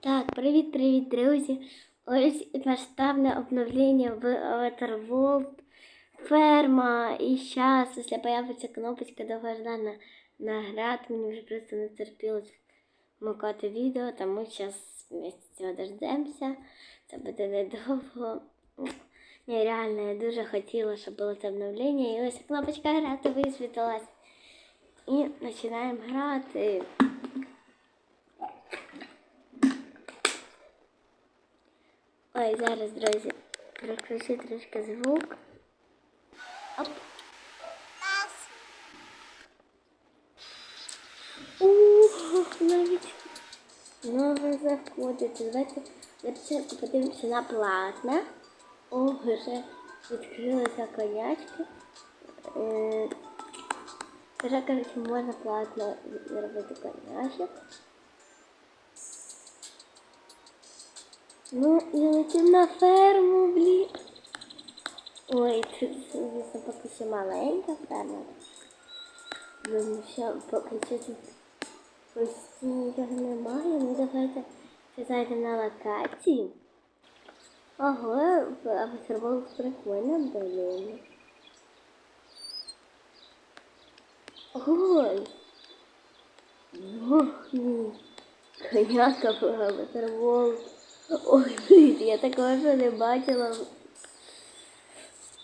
Так, привіт-привіт, друзі! Ось масштабне обновлення в Avatar World. Ферма. І зараз, після появиться кнопочка довгождана наград. Мені вже просто не терпілось вмикати відео, тому зараз вместе цього дождемося. Це буде недовго. Ні, реально, я дуже хотіла, щоб було це обновлення. І ось кнопочка грати висвітилась. І починаємо грати. Ой, зараз, друзі, переключу трішки звук. Оп. Ух, навіть нове заходить. Давайте для подивимося на платне. О, вже відкрилися конячки. Е, Вже, коротше, можна платно зробити конячок. Ну, і летим на ферму, блін. Ой, тут, звісно, поки ще маленька ферма. Ну, що, поки що тут почти нічого немає. Ну, давайте зайдемо на локації. Ого, обсервував прикольно, блін. Ой. Ох, ні. Коняка була обсервував. Ой, блін, я такого ще не бачила.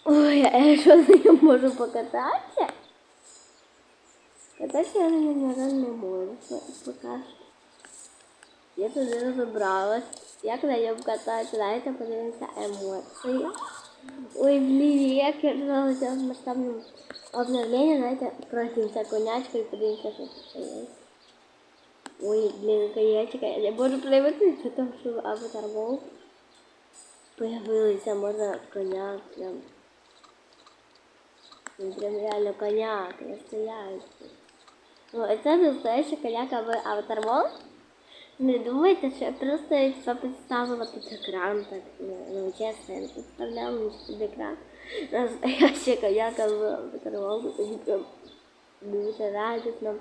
Ой, а я що ньому можу покататися? Кататися я на ньому, на жаль, не можу. Поки що. Я туди розібралась. Як на ньому кататися? Давайте подивимося емоції. Ой, блін, як я жалася в масштабному обновленні. Давайте пройдемося конячку і подивимося, що тут є. Ой, блин. Я не можу привикнути, тому що аватар Волк появилися, можна коняк прям. Прям реально коняк, настоящий. Ну, а це настоящий коняк в аватар Волк. Не думайте, що я просто це підставила під екран, так, ну, ну чесно, я не радісно.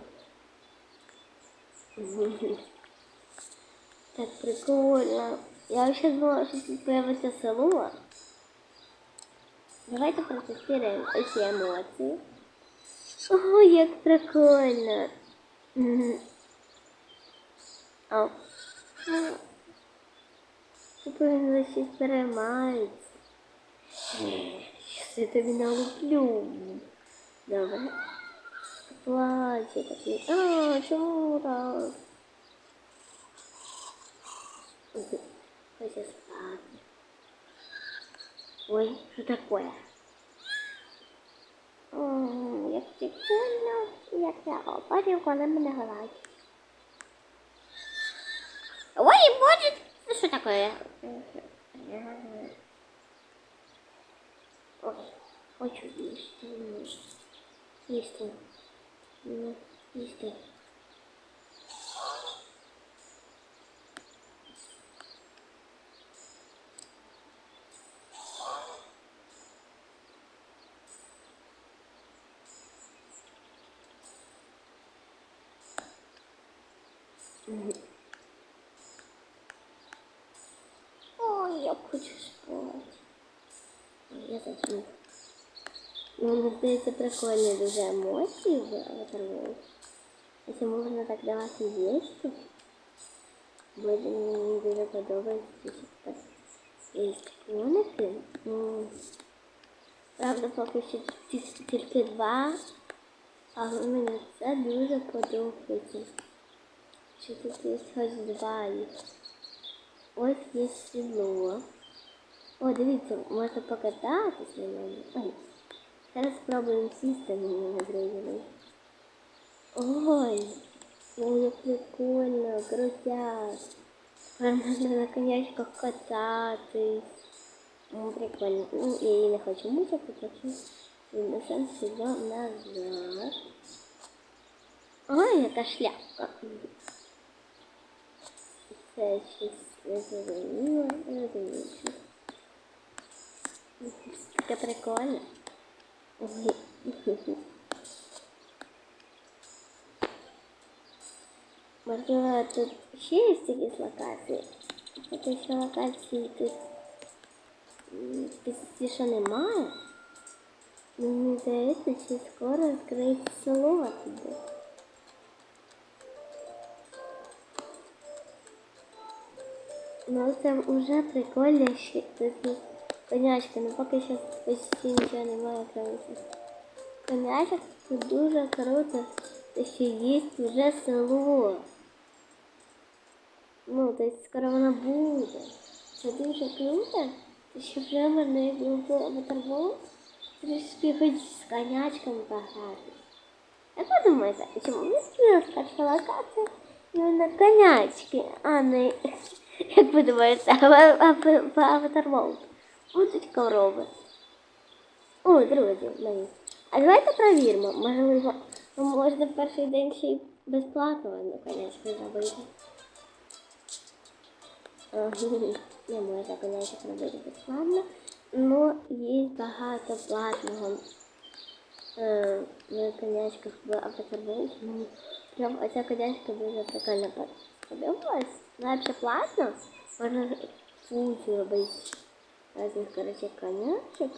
Так прикольно. Я вообще думала, что тут появится село. Давайте протестируем эти эмоции. О, як прикольно. О. Тут повинно щось переймається. Щас я тобі налуплю. Добре. Плаче такий. А, спати. Ой, що таке? О, як прикольно, як я опадів, коли. Ой, боже, це що? Ой, хочу. Ну, їсти. Ой, я хочу спати. Ой, Я засну. Ну, мені здається, прикольні дуже емоції в Avatar World. Якщо можна так давати вещи. Буде мені дуже подобається, комнати. Ну, правда, поки що ті- тільки два, але мені це дуже подобається. Що тут є хоч два їх. Ось є село. О, дивіться, можна покататися на ньому. Зараз спробуємо сісти на нього зрозуміло. Ой, ой, як прикольно, крутяк. Тепер можна на конячках кататись. Ну, прикольно. Ну, я її не хочу мучити, хочу віднесемо сюди назад. Ой, яка шляпка. Це щось зрозуміло, розумію. Таке прикольно. Ой. Можливо, тут ще є якісь локації. Поки що локації тут м, почти що немає. Ну, Мені здається, що скоро відкриється село туди. Ну, це вже прикольно, що тут є конячка, ну поки що почти нічого немає, крім цих конячок. Тут дуже круто, те, що є вже село. Ну, то есть скоро воно буде. Це дуже круто, те, що вже можна як було аватарвол трішки хоч з конячками пограти. Як ви думаєте, чому відкрилась перша локація іменно конячки, а не, як ви думаєте, в Аватар World будуть корови? О, друзі мої. А давайте перевіримо, можливо, можна в перший день ще й безплатно одну конячку зробити. Не можна конячок робити безплатно, але є багато платного в конячках в. Мені прям оця конячка дуже прикольно подобалась. Вона взагалі платно, можна кучу робити разних, короче, конячок.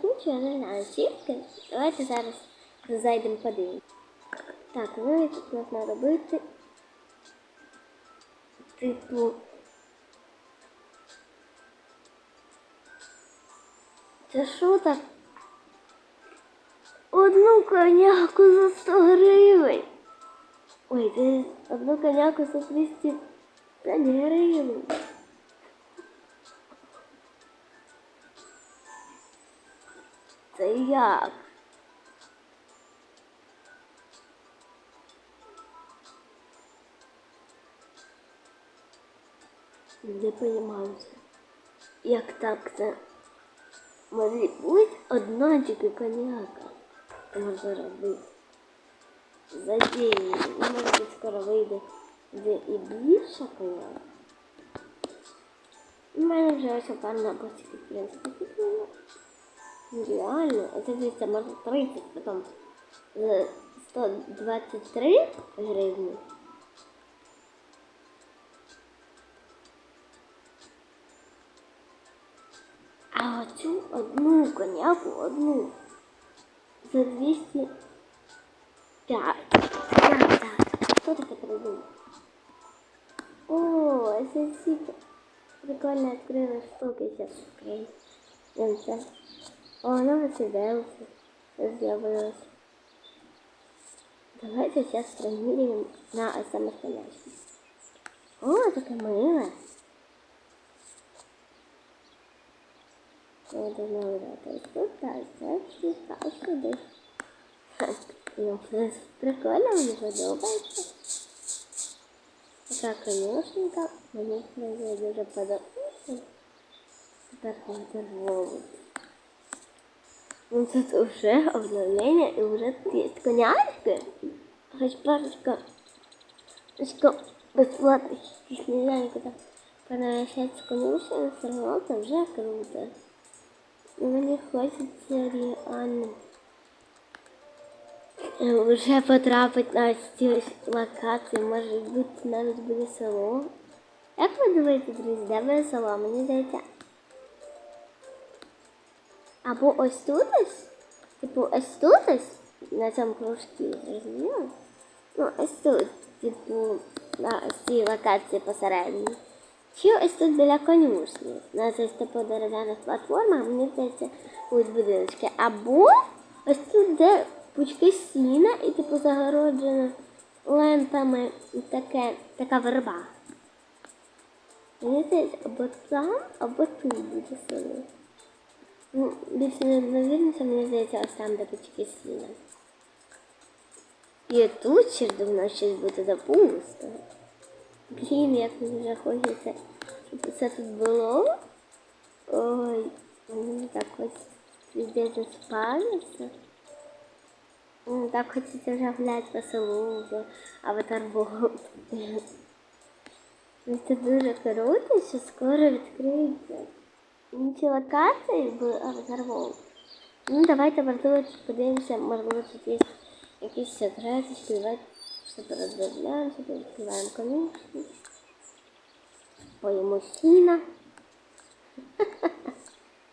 тут. Я не знаю, скільки. Давайте зараз зайдемо подивимось. Так, ну і тут можна робити типу. Це що так? Одну коняку за 100 гривень. Ой, це одну коняку за 205 гривень. Це як? Не розумію, як так це може бути одна тільки коняка. Можна робити. За день. Ну, може скоро вийде де і більша коняка. У мене вже ось пару наборчиків, в. Ну, Реально, а це дивіться, може 30, потім за 123 гривні. А оцю одну коняку, одну за 205. Так, так. Хто таке придумав? О, це всі прикольно відкрили штуки зараз відкрию. Дивіться. О, воно висиделося. Це з'явилось. Давайте зараз проверим на самостоятельность. О, таке миле. Я должна вибрати тут, так, це всі, так, сюди. Ну, це прикольно, мені подобається. Така конюшенька, мені мені дуже подобається. Тепер консервовую. Ну тут уже обновлення і вже тут є конячки. Хоч парочка, парочка безплатних, не знаю, куди перемещаться конюшень, все равно це вже круто. Мені хочеться реально е, вже потрапити на ці ось локації, може бути навіть буде село. Як ви думаєте, друзі, де буде село? Мені здається. Або ось тут ось, типу ось тут ось, на цьому кружці, зрозуміло? Ну, ось тут, типу, на ось цій локації посередині. Чи ось тут біля конюшні, на цих типу дерев'яних платформах, мені здається, будуть будиночки. Або ось тут, де пучки сіна і типу загороджено лентами таке, така верба. Мені здається, або там, або тут буде село. Ну, більше невірніше, мені здається, ось там, де пучки сіна. І тут ще давно щось буде запусто. Блін, як мені вже хочеться, щоб це тут було. Ой, мені так хочеться заспавнився. Мені так хочеться вже гуляти по селу Аватар. Ну, Це дуже круто, що скоро відкриється інші локації в Аватар Ну, давайте, можливо, подивимося, можливо, тут якісь секрети, давайте Все роздивляємося, відкриваємо конюшню. Поїмо сіна.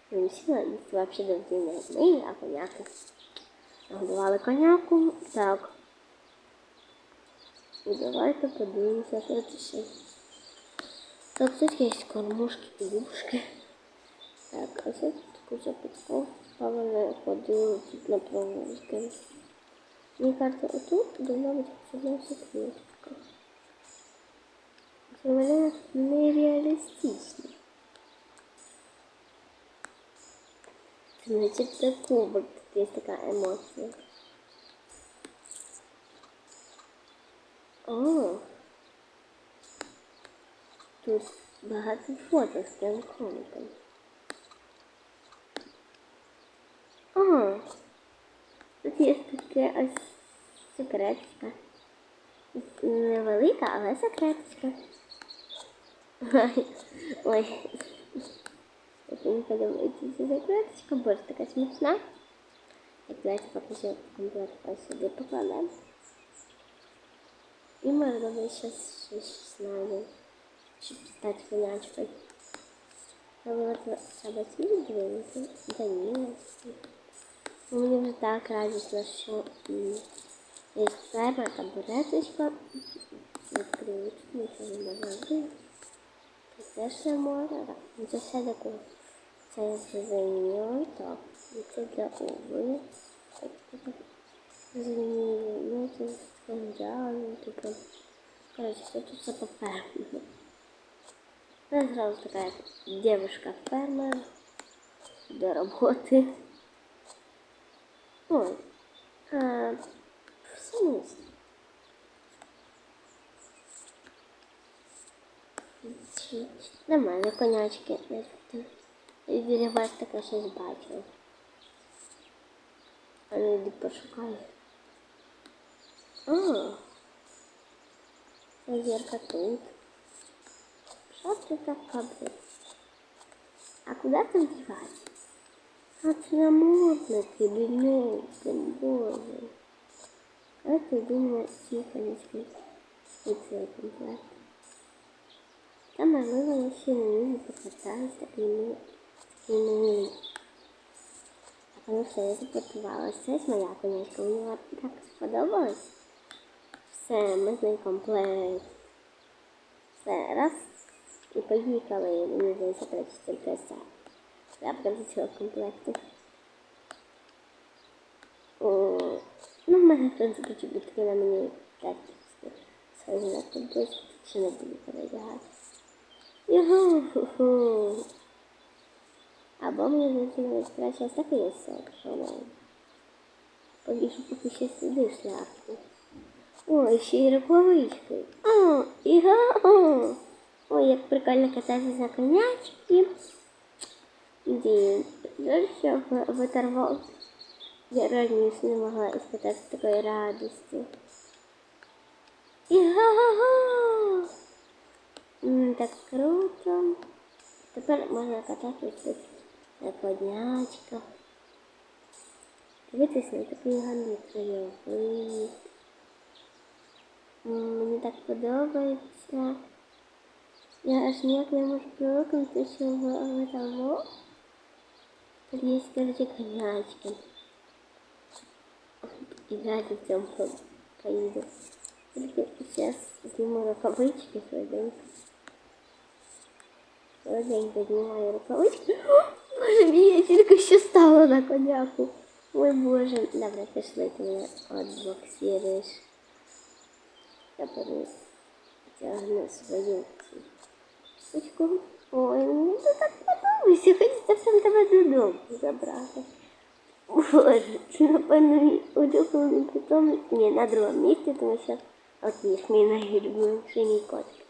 Поїмо сіна, і взагалі довгі не ми, а коняки. Нагодували коняку. Так. І давайте подивимося, що це ще. Тут є кормушки, пілюшки. Так, а це тут куча підков. Павло ходили тут на прогулки. Мені кажется, отут должна бути одна секретка. Це вона нереалістично. Це начебто кубок, тут є така емоція. О, тут багато фото з тим коміком. О, тут таке ось секреточка. Невелика, але секреточка. Ой, ой. Мені подобається ця секреточка, боже, така смішна. Так, давайте поки що комплект ось сюди покладемо. І можливо зараз щось знайдемо, щоб стати конячкою. Але треба світ дивитися. Да ні. Мені вже так радісно, що м, є ферма, табуреточка. Відкрию, тут нічого не можна робити. Тут теж все можна. Так, ну це все для кого. Це я зрозуміла. Так, і це для ови. Так, так. Зрозуміло. Ну, це скандал, типу. Короче, все тут все по фермі. Я сразу такая девушка-фермер до работы. Ой, а, в смысле? Нормально, конячки. І біля вас таке щось бачила. А ну йди пошукай. А, зірка тут. Що це така, блядь? А куди там дівати? А це намордники, бідненькі, боже. А ти думаю, тихо не скрізь. І це комплект. Та можливо, я ще на ній покатаюсь такими, такими. А тому все, я запакувалася. Це ось моя конячка, мені вона так сподобалась. Все, ми з нею комплект. Все, раз. І поїхали. Мені здається, коротше, тільки все. Крапка до цього комплекту. О, ну, в мене, в принципі, чобітки на мені так схожі на кубочки, ще не буду передягати. Його. Або мені навіть краще ось такий ось сок, що маю. Повішу поки ще сюди шляпку. Ой, ще й рукавички. О, іго. Ой, як прикольно кататися на конячки. Жаль, що виторвав. Я раніше не могла испытати такої радості. Іго! М, Так круто. Тепер можна кататися на поднячках. Дивитися на такий гарний краєвид. Мені так подобається. Я аж ніяк не можу привикнути, в в того тут є, короче, конячки. Играть в цьому по- поїду. Тільки зараз зніму рукавички швиденько. Швиденько знімаю рукавички. О, Боже мій, я тільки що стала на коняку. Ой, Боже. Добре, пішли, ти мене отбоксируєш. Я перетягну свою Очку. Ой, мені це так подобається. Хочеться всім тебе додому забрати. Боже, це напевно мій улюблений питомець. Ні, на другому місці, тому що от є мій найулюбленіший мій котик.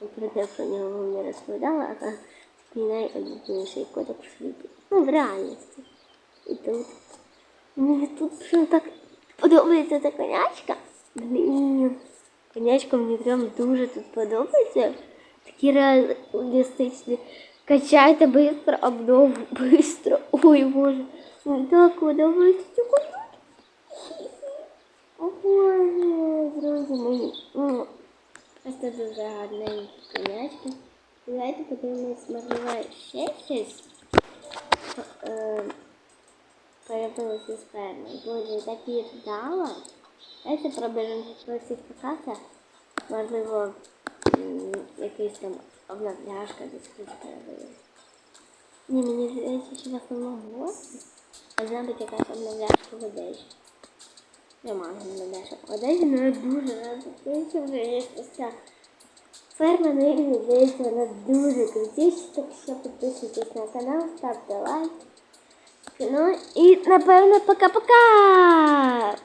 Я про те, про нього вам не розповідала, а це мій найулюбленіший котик в світі. Ну, в реальності. І тут. Мені тут прям так подобається ця конячка. Блін. Конячка мені прям дуже тут подобається. Такі реалістичні. Качайте быстро, обнову, быстро. Ой, боже. Мені так подобається цю конячку. О Боже, друзі мої. М. Ось тут дуже гарненькі конячки. Давайте подивимось, можливо, ще щось е, появилося з ферми. Боже, так і ждала. Давайте пробіжимо по всіх покатах. Можливо, м, Якийсь там обновляшка десь хтось появилась. Ні, мені здається, що в основному гості. А знає якась обновляшка в одежі. Нема обновляшок в одежі, але я дуже рада, що вже ферма, на мені здається, вона дуже крутіша, так що підписуйтесь на канал, ставте лайк. Ну і напевно пока-пока!